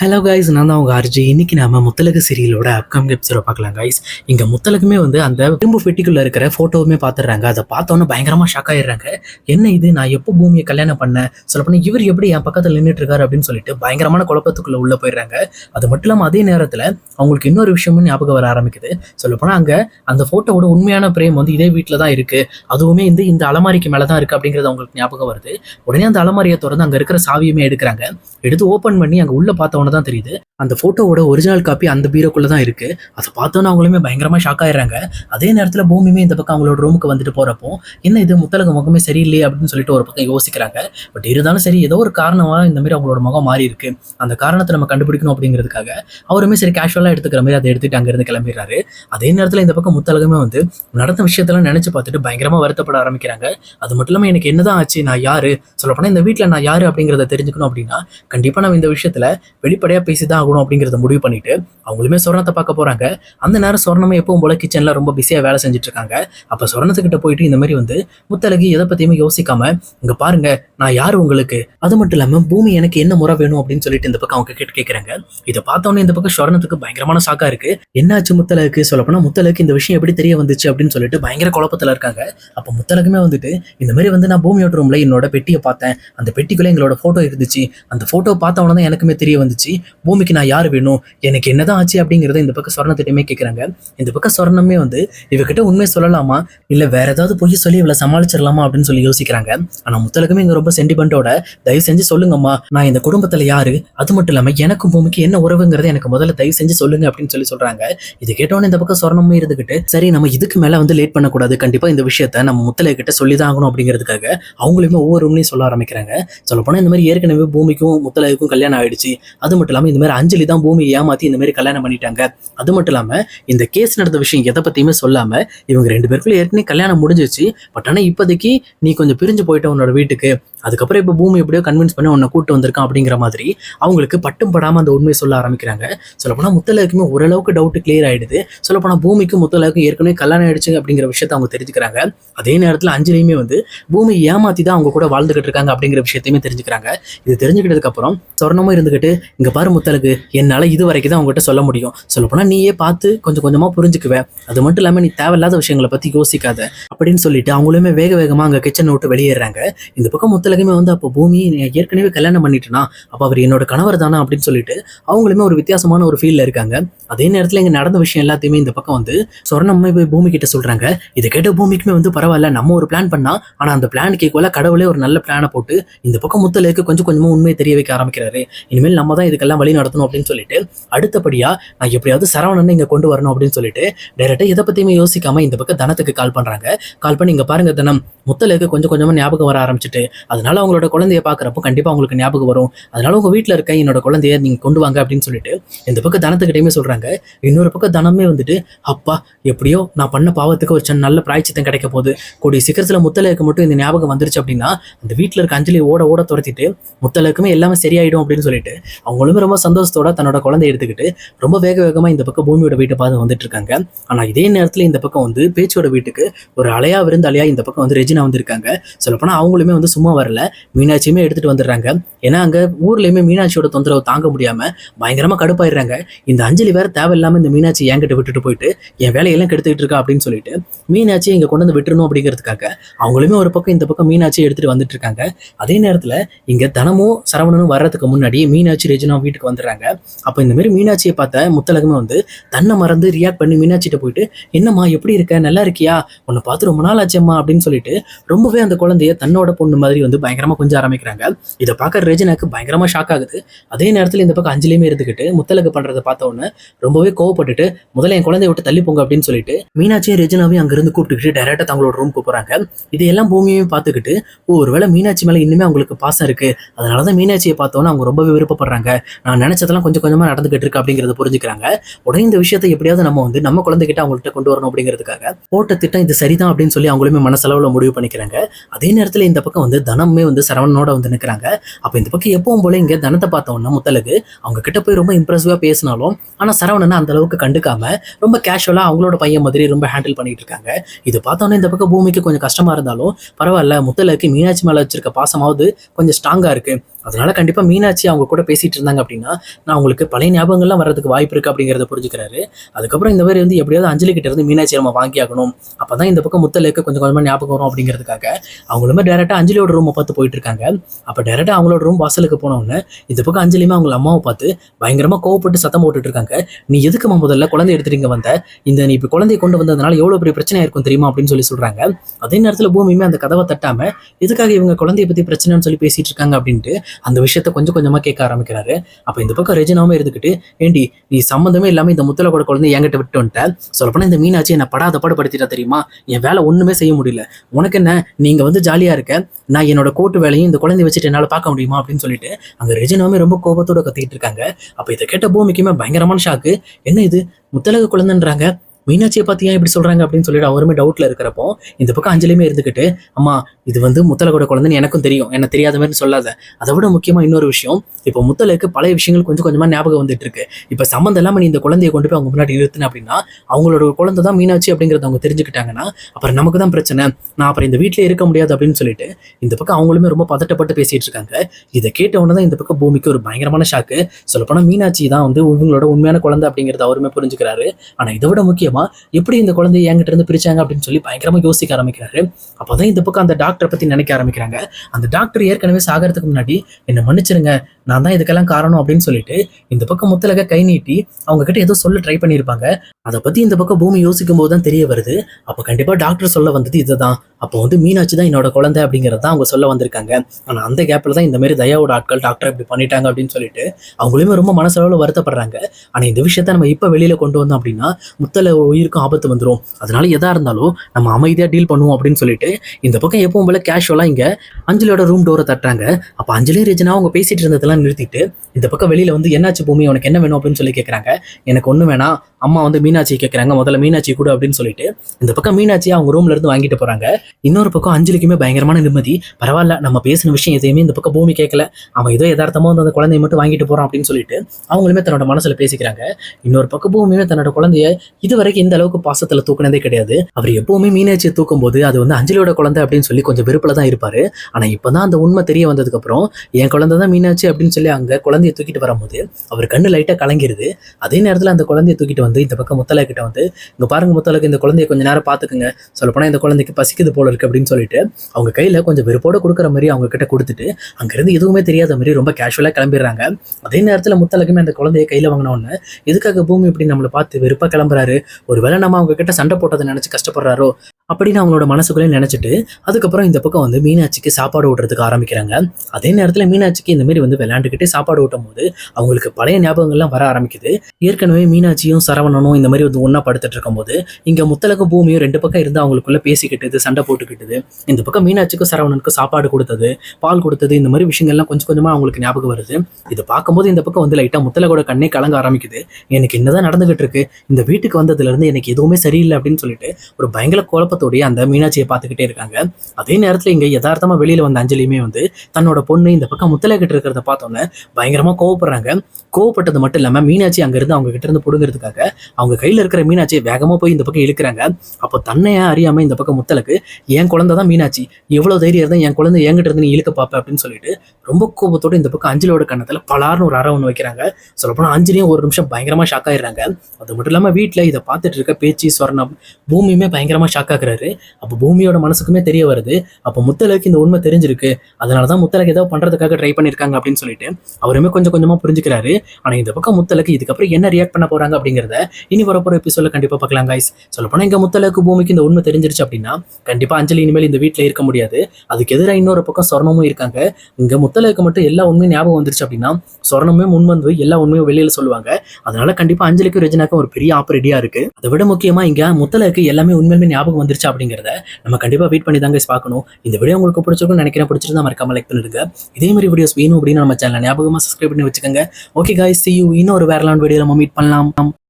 Hello guys நான் தான் உங்கள் ஆர்ஜி இன்னைக்கு நாம முத்தலகு சீரியலோட அப்கமிங் எபிசோட பார்க்கலாம் கைஸ் இங்கே முத்தலகுமே வந்து அந்த திரும்ப பெட்டிக்குள்ளே இருக்கிற ஃபோட்டோவுமே பார்த்துடுறாங்க. அதை பார்த்தோன்னே பயங்கரமாக ஷாக் ஆயிடுறாங்க. என்ன இது? நான் எப்போ பூமியை கல்யாணம் பண்ணேன்? சொல்லப்போனால் இவர் எப்படி என் பக்கத்தில் நின்றுட்டு இருக்காரு அப்படின்னு சொல்லிட்டு பயங்கரமான குழப்பத்துக்குள்ள உள்ள போயிடுறாங்க. அது மட்டும் இல்லாமல் அதே நேரத்தில் அவங்களுக்கு இன்னொரு விஷயமும் ஞாபகம் வர ஆரம்பிக்குது. சொல்லப்போனால் அங்கே அந்த ஃபோட்டோவோட உண்மையான பிரேம் வந்து இதே வீட்டில் தான் இருக்கு. அதுவுமே இந்த இந்த அலமாரிக்கு மேலே தான் இருக்கு அப்படிங்கிறது அவங்களுக்கு ஞாபகம் வருது. உடனே அந்த அலமாரியை திறந்து அங்கே இருக்கிற சாவியுமே எடுக்கிறாங்க. எடுத்து ஓப்பன் பண்ணி அங்கே உள்ள பார்த்தவொன்னே தான் தெரியுது. அந்த ஃபோட்டோவோட ஒரிஜினல் காப்பி அந்த பீரோக்குள்ள தான் இருக்கு. அதை பார்த்தோன்னே அவங்களுமே பயங்கரமா ஷாக் ஆயிடுறாங்க. அதே நேரத்தில் பூமியுமே இந்த பக்கம் அவங்களோட ரூமுக்கு வந்துட்டு போறப்போ என்ன இது முத்தலக முகமே சரியில்லையே அப்படின்னு சொல்லிட்டு ஒரு பக்கம் யோசிக்கிறாங்க. பட் இருந்தாலும் சரி ஏதோ ஒரு காரணமா இந்த மாதிரி அவங்களோட முகம் மாறி இருக்கு. அந்த காரணத்தை நம்ம கண்டுபிடிக்கணும் அப்படிங்கிறதுக்காக அவருமே சரி கேஷுவலாக எடுத்துக்கிற மாதிரி அதை எடுத்துட்டு அங்கிருந்து கிளம்பிடுறாரு. அதே நேரத்தில் இந்த பக்கம் முத்தலகமே வந்து நடந்த விஷயத்தெல்லாம் நினைச்சு பார்த்துட்டு பயங்கரமா வருத்தப்பட ஆரம்பிக்கிறாங்க. அது மட்டும் இல்லாமல் எனக்கு என்னதான் ஆச்சு நான் யாரு? சொல்லப்போனால் இந்த வீட்டில் நான் யாரு அப்படிங்கிறத தெரிஞ்சுக்கணும் அப்படின்னா கண்டிப்பாக நம்ம இந்த விஷயத்துல வெளிப்படையாக பேசி தான் ஆகணும் அப்படிங்கிறத முடிவு பண்ணிட்டு அவங்களுமே சொர்ணத்தை பார்க்க போறாங்க. அந்த நேரம் சொர்ணமே எப்பவும் போல கிச்சன்ல ரொம்ப பிஸியாக வேலை செஞ்சுட்டு இருக்காங்க அப்போ சொர்ணத்துக்கிட்ட போயிட்டு இந்த மாதிரி வந்து முத்தலகி எதை பத்தியுமே யோசிக்காம இங்க பாருங்க நான் யார் உங்களுக்கு? அது மட்டும் இல்லாம பூமி எனக்கு என்ன முறை வேணும் அப்படின்னு சொல்லிட்டு இந்த பக்கம் அவங்க கேட்டு கேட்குறாங்க இதை பார்த்தோன்னே இந்த பக்கம் சொர்ணத்துக்கு பயங்கரமான சாக்கா இருக்கு. என்னாச்சு முத்தலகுக்கு சொல்லப்போனா முத்தலகுக்கு இந்த விஷயம் எப்படி தெரிய வந்துச்சு அப்படின்னு சொல்லிட்டு பயங்கர குழப்பத்துல இருக்காங்க. அப்போ முத்தலகுமே வந்துட்டு இந்த மாதிரி வந்து நான் பூமியோட ரூம்ல என்னோட பெட்டியை பார்த்தேன். அந்த பெட்டிக்குள்ள எங்களோட ஃபோட்டோ இருந்துச்சு. அந்த ஃபோட்டோ பார்த்தவொன்னே தான் எனக்குமே தெரிய வந்துச்சு. பூமிக்கு நான் யார் வேணும்? எனக்கு என்னதான் ஆச்சு? அப்படிங்கிறத இந்த பக்கம் சொர்ணத்திட்டமே கேட்குறாங்க இந்த பக்கம் சொர்ணமே வந்து இவகிட்ட உண்மை சொல்லலாமா? இல்லை வேற ஏதாவது பொய் சொல்லி இவளை சமாளிச்சிடலாமா? அப்படின்னு சொல்லி யோசிக்கிறாங்க. ஆனால் முத்தலகமே இங்க ரொம்ப சென்டிமெண்டோட தயவு செஞ்சு சொல்லுங்கம்மா. நான் இந்த குடும்பத்துல யாரு? அது மட்டும் இல்லாம எனக்கும் பூமிக்கு என்ன உறவுங்கிறத எனக்கு முதல்ல தயவு செஞ்சு சொல்லுங்க. அப்படின்னு சொல்லி சொல்றாங்க. இது கேட்டோன்னே இந்த பக்கம் சொர்ணமே இருந்துகிட்டு சரி நம்ம இதுக்கு மேல வந்து லேட் பண்ணக்கூடாது. கண்டிப்பா இந்த விஷயத்த நம்ம முத்தலை கிட்ட சொல்லி தான் ஆகணும் அப்படிங்கிறதுக்காக அவங்களுமே ஒவ்வொரு உண்மையும் சொல்ல ஆரம்பிக்கிறாங்க. சொல்ல இந்த மாதிரி ஏற்கனவே பூமிக்கும் முத்தலைக்கும் கல்யாணம் ஆயிடுச்சு. அது மட்டும் இல்லாமல் இந்த மாதிரி அஞ்சலி தான் பூமியை ஏமாத்தி இந்த மாதிரி கல்யாணம் பண்ணிட்டாங்க. அது மட்டும் இல்லாமல் இந்த கேஸ் நடந்த விஷயம் எதை பற்றியுமே சொல்லாம இவங்க ரெண்டு பேருக்குள்ள ஏற்கனவே கல்யாணம் முடிஞ்சிச்சு பட் ஆனால் இப்போதைக்கு நீ கொஞ்சம் பிரிஞ்சு போயிட்ட உன்னோட வீட்டுக்கு. அதுக்கப்புறம் இப்போ பூமி எப்படியோ கன்வின்ஸ் பண்ணி உன்னை கூட்டு வந்திருக்கான் அப்படிங்கிற மாதிரி அவங்களுக்கு பட்டும் படாமல் அந்த உண்மையை சொல்ல ஆரம்பிக்கிறாங்க. சொல்லப்போனால் முத்தலகுமே ஓரளவுக்கு டவுட் கிளியர் ஆயிடுது. சொல்லப்போனா பூமிக்கும் முத்தலகுக்கும் ஏற்கனவே கல்யாணம் ஆயிடுச்சு அப்படிங்கிற விஷயத்த அவங்க தெரிஞ்சுக்கிறாங்க. அதே நேரத்தில் அஞ்சலியுமே வந்து பூமி ஏமாத்தி தான் அவங்க கூட வாழ்ந்துகிட்டு இருக்காங்க அப்படிங்கிற விஷயத்தையுமே தெரிஞ்சுக்கிறாங்க. இது தெரிஞ்சுக்கிட்டதுக்கு அப்புறம் சொர்ணமும் இருந்துக்கிட்டு இங்கே பாரு முத்தலுக்கு என்னால் இது வரைக்கும் தான் உங்ககிட்ட சொல்ல முடியும். சொல்லப்போனால் நீயே பார்த்து கொஞ்சம் கொஞ்சமாக புரிஞ்சுக்குவேன் அது மட்டும் இல்லாமல் நீ தேவையில்லாத விஷயங்களை பற்றி யோசிக்காத. அப்படின்னு சொல்லிட்டு அவங்களுமே வேக வேகமாக அங்கே கிச்சனை விட்டு வெளியேறாங்க. இந்த பக்கம் முத்தலகுமே வந்து அப்போ பூமி ஏற்கனவே கல்யாணம் பண்ணிட்டுனா? அப்போ அவர் என்னோட கணவர் தானா? அப்படின்னு சொல்லிட்டு அவங்களுமே ஒரு வித்தியாசமான ஒரு ஃபீலில் இருக்காங்க. அதே நேரத்தில் இங்கே நடந்த விஷயம் எல்லாத்தையுமே இந்த பக்கம் வந்து சொர்ணம்மை போய் பூமி கிட்ட சொல்கிறாங்க இதை கேட்ட பூமிக்குமே வந்து பரவாயில்ல நம்ம ஒரு பிளான் பண்ணால் ஆனால் அந்த பிளானுக்கு ஈக்குவலாக கடவுளே ஒரு நல்ல பிளானை போட்டு இந்த பக்கம் முத்தலுக்கு கொஞ்சம் கொஞ்சமாக உண்மையை தெரிய வைக்க ஆரம்பிக்கிறாரு. இனிமேல் நம்ம தான் இதுக்கெல்லாம் வழி நடத்தணும் அப்படின்னு சொல்லிட்டு அடுத்தபடியாக நான் எப்படியாவது சரவணனை இங்க கொண்டு வரணும் அப்படின்னு சொல்லிட்டு டைரக்டா இதை பற்றியுமே யோசிக்காம இந்த பக்கம் தனத்துக்கு கால் பண்றாங்க. கால் பண்ணி இங்க பாருங்க தனம் முத்தலுக்கு கொஞ்சம் கொஞ்சமா ஞாபகம் வர ஆரம்பிச்சிட்டு அதனால அவங்களோட குழந்தைய பார்க்குறப்போ கண்டிப்பா அவங்களுக்கு ஞாபகம் வரும். அதனால உங்க வீட்டில் இருக்க என்னோட குழந்தைய நீங்க கொண்டு வாங்க அப்படின்னு சொல்லிட்டு இந்த பக்கம் தனத்துக்கிட்டையுமே சொல்றாங்க. இன்னொரு பக்கம் தனமே வந்துட்டு அப்பா எப்படியோ நான் பண்ண பாவத்துக்கு ஒரு சின்ன நல்ல பிராய்ச்சித்தம் கிடைக்க போகுது. கூடிய சீக்கிரத்துல முத்தலுக்கு மட்டும் இந்த ஞாபகம் வந்துருச்சு அப்படின்னா அந்த வீட்டில் இருக்க அஞ்சலி ஓட ஓட துரத்திட்டு முத்தலுக்குமே எல்லாமே சரியாயிடும் அப்படின்னு சொல்லிட்டு அவங்களுமே ரொம்ப சந்தோஷத்தோட தன்னோட குழந்தைய எடுத்துக்கிட்டு ரொம்ப வேக வேகமா இந்த பக்கம் பூமியோட வீட்டை பார்த்து வந்துட்டு இருக்காங்க. ஆனா இதே நேரத்துல இந்த பக்கம் வந்து பேச்சோட வீட்டுக்கு ஒரு அலையா விருந்து அலையா இந்த பக்கம் வந்து ரெஜினா வந்திருக்காங்க. சொல்லப்போனா அவங்களுமே வந்து சும்மா வரல. மீனாட்சியுமே எடுத்துட்டு வந்துடுறாங்க. ஏன்னா அங்க ஊர்லயுமே மீனாட்சியோட தொந்தரவு தாங்க முடியாம பயங்கரமா கடுப்பாயிடுறாங்க. இந்த அஞ்சலி வேற தேவையில்லாம இந்த மீனாட்சி என்கிட்ட விட்டுட்டு போயிட்டு என் வேலையெல்லாம் கெடுத்துக்கிட்டு இருக்கா? அப்படின்னு சொல்லிட்டு மீனாட்சி இங்க கொண்டு வந்து விட்டுறணும் அப்படிங்கிறதுக்காக அவங்களுமே ஒரு பக்கம் இந்த பக்கம் மீனாட்சி எடுத்துட்டு வந்துட்டு இருக்காங்க. அதே நேரத்துல இங்க தனமும் சரவணனும் வர்றதுக்கு முன்னாடி மீனாட்சி ரெஜினா வீட்டுக்கு வந்துடுறாங்க. அப்போ இந்த மாதிரி மீனாட்சியை பார்த்த முத்தலகமே வந்து தன்னை மறந்து ரியாக்ட் பண்ணி மீனாட்சிட்ட போயிட்டு என்னம்மா எப்படி இருக்க? நல்லா இருக்கியா? உன்னை பார்த்து ரொம்ப நாள் ஆச்சேம்மா அப்படின்னு சொல்லிட்டு ரொம்பவே அந்த குழந்தைய தன்னோட பொண்ணு மாதிரி வந்து பயங்கரமாக கொஞ்சம் ஆரம்பிக்கிறாங்க. இதை பார்க்குற ரஜினாக்கு பயங்கரமாக ஷாக் ஆகுது. அதே நேரத்தில் இந்த பக்கம் அஞ்சலியுமே இருந்துக்கிட்டு முத்தலகு பண்ணுறதை பார்த்த உடனே ரொம்பவே கோவப்பட்டுட்டு முதல்ல என் குழந்தைய விட்டு தள்ளி போங்க அப்படின்னு சொல்லிட்டு மீனாட்சியும் ரஜினாவையும் அங்கிருந்து கூப்பிட்டுக்கிட்டு டேரெக்டாக தங்களோட ரூமுக்கு போறாங்க. இதையெல்லாம் பூமியையும் பார்த்துக்கிட்டு ஒருவேளை மீனாட்சி மேலே இன்னுமே அவங்களுக்கு பாசம் இருக்கு. அதனாலதான் மீனாட்சியை பார்த்தோன்னே அவங்க ரொம்பவே விருப்பப்படுறாங்க. நான் நினைச்சதெல்லாம் கொஞ்சம் கொஞ்சமாக நடந்துகிட்டு இருக்கு அப்படிங்கறத புரிஞ்சுக்கிறாங்க. உடனே இந்த விஷயத்தை எப்படியாவது நம்ம வந்து நம்ம குழந்தைகிட்ட அவங்கள்ட்ட கொண்டு வரணும் அப்படிங்கிறதுக்காக போட்ட திட்டம் இது சரிதான் அப்படின்னு சொல்லி அவங்களுமே மனசளவில் முடிவு பண்ணிக்கிறாங்க. அதே நேரத்தில் இந்த பக்கம் வந்து தனமே வந்து சரவணனோட வந்து நிற்கிறாங்க அப்போ இந்த பக்கம் எப்பவும் போல இங்கே தனத்தை பார்த்தோம்னா முத்தலுக்கு அவங்க கிட்ட போய் ரொம்ப இம்ப்ரெசிவாக பேசினாலும் ஆனால் சரவணனை அந்த அளவுக்கு கண்டுக்காம ரொம்ப கேஷுவலாக அவங்களோட பையன் மாதிரி ரொம்ப ஹேண்டில் பண்ணிட்டு இருக்காங்க. இது பார்த்தோன்னே இந்த பக்கம் பூமிக்கு கொஞ்சம் கஷ்டமா இருந்தாலும் பரவாயில்ல முத்தலுக்கு மீனாட்சி மேலே வச்சிருக்க பாசமாவது கொஞ்சம் ஸ்ட்ராங்காக இருக்கு. அதனால கண்டிப்பாக மீனாட்சி அவங்க கூட பேசிகிட்டு இருந்தாங்க அப்படின்னா நான் அவங்களுக்கு பழைய ஞாபகங்கள்லாம் வர்றதுக்கு வாய்ப்பு இருக்குது அப்படிங்கிறத புரிஞ்சுக்கிறாரு. அதுக்கப்புறம் இந்த மாதிரி வந்து எப்படியாவது அஞ்சலி கிட்ட இருந்து மீனாட்சி நம்ம வாங்கி ஆகணும். அப்பதான் இந்த பக்கம் முத்தலுக்கு கொஞ்சம் கொஞ்சமாக ஞாபகம் வரும் அப்படிங்கிறதுக்காக அவங்களுமே டேரெக்டாக அஞ்சலியோட ரூமை பார்த்து போயிட்டு இருக்காங்க. அப்போ டேரெக்டாக அவங்களோட ரூம் வாசலுக்கு போனவொடனே இந்த பக்கம் அஞ்சலியுமே அவங்க அம்மாவை பார்த்து பயங்கரமாக கோவப்பட்டு சத்தம் போட்டுட்டு இருக்காங்க. நீ எதுக்குமா முதல்ல குழந்தை எடுத்துட்டு வந்த? இந்த நீ இப்போ குழந்தைய கொண்டு வந்ததுனால எவ்வளோ பெரிய பிரச்சனை இருக்கும் தெரியுமா? அப்படின்னு சொல்லி சொல்கிறாங்க அதே நேரத்தில் பூமியுமே அந்த கதவை தட்டாமல் எதுக்காக இவங்க குழந்தைய பற்றி பிரச்சனைன்னு சொல்லி பேசிட்டு இருக்காங்க? அப்படின்ட்டு அந்த விஷயத்த கொஞ்சம் கொஞ்சமா கேட்க ஆரம்பிக்கிறாரு. அப்போ இந்த பக்கம் ரெஜினாவும் இருந்துக்கிட்டு ஏண்டி நீ சம்மந்தமே இல்லாமல் இந்த முத்தலோட குழந்தை என்கிட்ட விட்டு வந்துட்ட சொல்லப்போனா இந்த மீனாட்சி என்னை படாத பாடுபடுத்திட்டா தெரியுமா? என் வேலை ஒண்ணுமே செய்ய முடியல. உனக்கு என்ன நீங்க வந்து ஜாலியா இருக்க? நான் என்னோட கோட்டு வேலையும் இந்த குழந்தைய வச்சுட்டு என்னால பார்க்க முடியுமா? அப்படின்னு சொல்லிட்டு அங்கே ரெஜினாவே ரொம்ப கோபத்தோட கத்திக்கிட்டு இருக்காங்க. அப்போ இதை கேட்ட பூமிக்குமே பயங்கரமான ஷாக்கு என்ன இது? முத்தலக குழந்தைன்றாங்க? மீனாட்சியை பார்த்து ஏன் இப்படி சொல்றாங்க அப்படின்னு சொல்லிட்டு அவருமே டவுட்ல இருக்கிறப்போ இந்த பக்கம் அஞ்சலியுமே இருந்துக்கிட்டு அம்மா இது வந்து முத்தலகோட குழந்தைன்னு எனக்கும் தெரியும். என்ன தெரியாத மாதிரி சொல்லாத. அதை விட முக்கியமா இன்னொரு விஷயம் இப்போ முத்தலுக்கு பழைய விஷயங்கள் கொஞ்சம் கொஞ்சமா ஞாபகம் வந்துட்டு இருக்கு. இப்போ சம்மந்தம் இல்லாம நீ இந்த குழந்தைய கொண்டு போய் அவங்க முன்னாடி நிறுத்தின அப்படின்னா அவங்களோட குழந்தை தான் மீனாட்சி அப்படிங்கறத அவங்க தெரிஞ்சுக்கிட்டாங்கன்னா அப்புறம் நமக்கு தான் பிரச்சனை. நான் அப்புறம் இந்த வீட்டில் இருக்க முடியாது அப்படின்னு சொல்லிட்டு இந்த பக்கம் அவங்களுமே ரொம்ப பதட்டப்பட்டு பேசிட்டு இருக்காங்க. இதை கேட்ட உடனே தான் இந்த பக்கம் பூமிக்கு ஒரு பயங்கரமான ஷாக்கு சொல்லப்போனால் மீனாட்சி தான் வந்து இவங்களோட உண்மையான குழந்தை அப்படிங்கறத அவருமே புரிஞ்சுக்கிறாரு. ஆனா இதை விட முக்கியம் எப்படி இந்த குழந்தைய என்கிட்ட இருந்து பிரிச்சாங்க அப்படின்னு சொல்லி பயங்கரமா யோசிக்க ஆரம்பிக்கிறாரு. அப்போதான் இந்த பக்கம் அந்த டாக்டரை பத்தி நினைக்க ஆரம்பிக்கிறாங்க. அந்த டாக்டர் ஏற்கனவே சாகறதுக்கு முன்னாடி என்னை மன்னிச்சிருங்க நான் தான் இதுக்கெல்லாம் காரணம் அப்படின்னு சொல்லிட்டு இந்த பக்கம் முத்தலக கை நீட்டி அவங்க கிட்ட ஏதோ சொல்ல ட்ரை பண்ணியிருப்பாங்க. அதை பத்தி இந்த பக்கம் பூமி யோசிக்கும் போது தான் தெரிய வருது. அப்போ கண்டிப்பா டாக்டர் சொல்ல வந்தது இதுதான். அப்போ வந்து மீனாட்சி தான் என்னோட குழந்தை அப்படிங்கிறத அவங்க சொல்ல வந்திருக்காங்க. ஆனா அந்த கேப்ல தான் இந்த மாதிரி தயாவோட ஆட்கள் டாக்டர் இப்படி பண்ணிட்டாங்க அப்படின்னு சொல்லிட்டு அவங்களுமே ரொம்ப மனசளவில் வருத்தப்படுறாங்க. ஆனா இந்த விஷயத்த நம்ம இப்ப வெளியில கொண்டு வந்தோம் அப்படின்னா முத்தல உயிருக்கும் ஆபத்து வந்துடும் அதனால எதா இருந்தாலும் நம்ம அமைதியா டீல் பண்ணுவோம் அப்படின்னு சொல்லிட்டு இந்த பக்கம் எப்பவும் போல கேஷுவலா இங்க அஞ்சலியோட ரூம் டோரை தட்டுறாங்க. அப்ப அஞ்சலி ரீஜனா அவங்க பேசிட்டு இருந்ததெல்லாம் நிறுத்திட்டு இந்த பக்கம் வெளியில வந்து என்னாச்சு பூமி? உனக்கு என்ன வேணும்? அப்படின்னு சொல்லி கேட்குறாங்க எனக்கு ஒன்று வேணாம். அம்மா வந்து மீனாட்சி கேட்குறாங்க முதல்ல மீனாட்சி கூட அப்படின்னு சொல்லிட்டு இந்த பக்கம் மீனாட்சி அவங்க ரூம்ல இருந்து வாங்கிட்டு போறாங்க. இன்னொரு பக்கம் அஞ்சலிக்குமே பயங்கரமான நிம்மதி. பரவாயில்ல நம்ம பேசின விஷயம் எதையுமே இந்த பக்கம் பூமி கேட்கல அவன் ஏதோ யதார்த்தமாக வந்து அந்த குழந்தைய மட்டும் வாங்கிட்டு போறான் அப்படின்னு சொல்லிட்டு அவங்களுமே தன்னோட மனசுல பேசிக்கிறாங்க. இன்னொரு பக்கம் பூமியுமே தன்னோட குழந்தைய இது வரைக்கும் இந்த அளவுக்கு பாசத்துல தூக்குனதே கிடையாது. அவர் எப்பவுமே மீனாட்சியை தூக்கும் போது அது வந்து அஞ்சலியோட குழந்தை அப்படின்னு சொல்லி கொஞ்சம் வெறுப்புல தான் இருப்பாரு. ஆனா இப்பதான் அந்த உண்மை தெரிய வந்ததுக்கு அப்புறம் என் குழந்தை தான் மீனாட்சி அப்படின்னு சொல்லி அங்க குழந்தைய தூக்கிட்டு வரும்போது அவர் கண்ணு லைட்டாக கலங்கிருது. அதே நேரத்தில் அந்த குழந்தைய தூக்கிட்டு வந்து இந்த பக்கம் முத்தலை கிட்ட வந்து இங்க பாருங்க முத்தலைக்கு இந்த குழந்தைய கொஞ்ச நேரம் பார்த்துக்குங்க. சொல்லப்போனால் இந்த குழந்தைக்கு பசிக்குது போல இருக்கு அப்படின்னு சொல்லிட்டு அவங்க கையில் கொஞ்சம் வெறுப்போட கொடுக்குற மாதிரி அவங்க கிட்ட கொடுத்துட்டு அங்கிருந்து எதுவுமே தெரியாத மாதிரி ரொம்ப கேஷுவலாக கிளம்பிடுறாங்க. அதே நேரத்தில் முத்தலக்குமே அந்த குழந்தைய கையில் வாங்கினோன்னு எதுக்காக பூமி இப்படி நம்மளை பார்த்து வெறுப்பாக கிளம்புறாரு? ஒரு வேளை நம்ம அவங்க கிட்ட சண்டை போட்டதை நினச்சி கஷ்டப்படுறாரோ? அப்படின்னு அவங்களோட மனசுக்குள்ளே நினைச்சிட்டு அதுக்கப்புறம் இந்த பக்கம் வந்து மீனாட்சிக்கு சாப்பாடு ஊட்டுறதுக்கு ஆரம்பிக்கிறாங்க. அதே நேரத்தில் மீனாட்சிக்கு இந்த மாதிரி வந்து விளையாண்டுக்கிட்டே சாப்பாடு ஊட்டும் போது அவங்களுக்கு பழைய ஞாபகங்கள்லாம் வர ஆரம்பிக்குது. ஏற்கனவே மீனாட்சியும் சரவணனும் இந்த மாதிரி வந்து ஒன்றா படுத்துட்டு இருக்கும்போது இங்கே முத்தலகும் பூமியும் ரெண்டு பக்கம் இருந்து அவங்களுக்குள்ள பேசிக்கிட்டது சண்டை போட்டுக்கிட்டது. இந்த பக்கம் மீனாட்சிக்கும் சரவணனுக்கும் சாப்பாடு கொடுத்தது பால் கொடுத்தது இந்த மாதிரி விஷயங்கள்லாம் கொஞ்சம் கொஞ்சமாக அவங்களுக்கு ஞாபகம் வருது. இதை பார்க்கும்போது இந்த பக்கம் வந்து லைட்டாக முத்தலகோட கண்ணே கலங்க ஆரம்பிக்குது. எனக்கு என்னதான் நடந்துகிட்டு இருக்கு? இந்த வீட்டுக்கு வந்ததுலேருந்து எனக்கு எதுவுமே சரியில்லை அப்படின்னு சொல்லிட்டு ஒரு பயங்கர கோபத்தோடய அந்த மீனாட்சியை பார்த்துக்கிட்டே இருக்காங்க. அதே நேரத்தில் இங்கே யதார்த்தமாக வெளியில வந்த அஞ்சலியுமே வந்து தன்னோட பொண்ணு இந்த பக்கம் முத்தலகிட்ட இருக்கிறத பார்த்தோன்னே பயங்கரமா கோவப்படுறாங்க. கோவப்பட்டது மட்டும் இல்லாம மீனாட்சி அங்கேருந்து அவங்க கிட்ட இருந்து புடுங்கிறதுக்காக அவங்க கையில இருக்கிற மீனாட்சியை வேகமா போய் இந்த பக்கம் இழுக்கிறாங்க. அப்போ தன்னையே அறியாம இந்த பக்கம் முத்தலுக்கு என் குழந்தை தான் மீனாட்சி. எவ்வளோ தைரியம் இருந்தால் என் குழந்தை என்கிட்ட இருந்து நீ இழுக்க பார்ப்பேன் அப்படின்னு சொல்லிட்டு ரொம்ப கோபத்தோட இந்த பக்கம் அஞ்சலியோட கண்ணத்துல பலார்னு ஒரு அரை ஒன்று வைக்கிறாங்க. சொல்லப்போனா அஞ்சலியும் ஒரு நிமிஷம் பயங்கரமா ஷாக் ஆயிடுறாங்க. அது மட்டும் இல்லாம வீட்டில் இதை பார்த்துட்டு இருக்க பேச்சு சொர்ணம் பூமியுமே பயங்கரமா ஷாக் ஆகுறாரு அப்போ பூமியோட மனசுக்குமே தெரிய வருது. அப்போ முத்தலக்கு இந்த உண்மை தெரிஞ்சிருக்கு. அதனால தான் முத்தலக்கு ஏதோ பண்ணுறதுக்காக ட்ரை பண்ணியிருக்காங்க அப்படின்னு சொல்லிட்டு அவருமே கொஞ்சம் கொஞ்சமாக புரிஞ்சுக்கிறாரு. ஆனா இந்த பக்கம் முத்தலக்கு இதுக்கப்புறம் என்ன ரியாக்ட் பண்ண போறாங்க அப்படிங்கிறத இனி வரப்போகிற எபிசோட கண்டிப்பாக பார்க்கலாம் கைஸ் சொல்லப்போனால் இங்க முத்தலக்கு பூமிக்கு இந்த உண்மை தெரிஞ்சிருச்சு அப்படின்னா கண்டிப்பா அஞ்சலி இனிமேல் இந்த வீட்ல இருக்க முடியாது. அதுக்கு எதிராக இன்னொரு பக்கம் சொர்ணமும் இருக்காங்க. இங்கே முத்தலக்கு மட்டும் எல்லா உண்மையும் ஞாபகம் வந்துருச்சு அப்படின்னா சொர்ணமே முன் வந்து எல்லா உண்மையும் வெளியில சொல்லுவாங்க. அதனால கண்டிப்பா அஞ்சலிக்கும் ரெஜினாக்கும் ஒரு பெரிய ஆப் இருக்குது இருக்கு. அதை விட முக்கியமா இங்க முத்தலக்கு எல்லாமே உண்மையுமே ஞாபகம் வந்துருச்சு அப்படிங்கிறத நம்ம கண்டிப்பா வெயிட் பண்ணி தாங்க பார்க்கணும். இந்த வீடியோ உங்களுக்கு பிடிச்சிருக்கும்னு நினைக்கிறேன். பிடிச்சிருந்தா மறக்காம லைக் பண்ணிடுங்க. இதே மாதிரி வீடியோஸ் வேணும் அப்படின்னு நம்ம சேனல் ஞாபகமாக சப்ஸ்கிரைப் பண்ணி வச்சுக்கோங்க. ஓகே காய்ஸ் சி யூ இன்னொரு வேறலான் வீடியோ நம்ம மீட் பண்ணலாம்.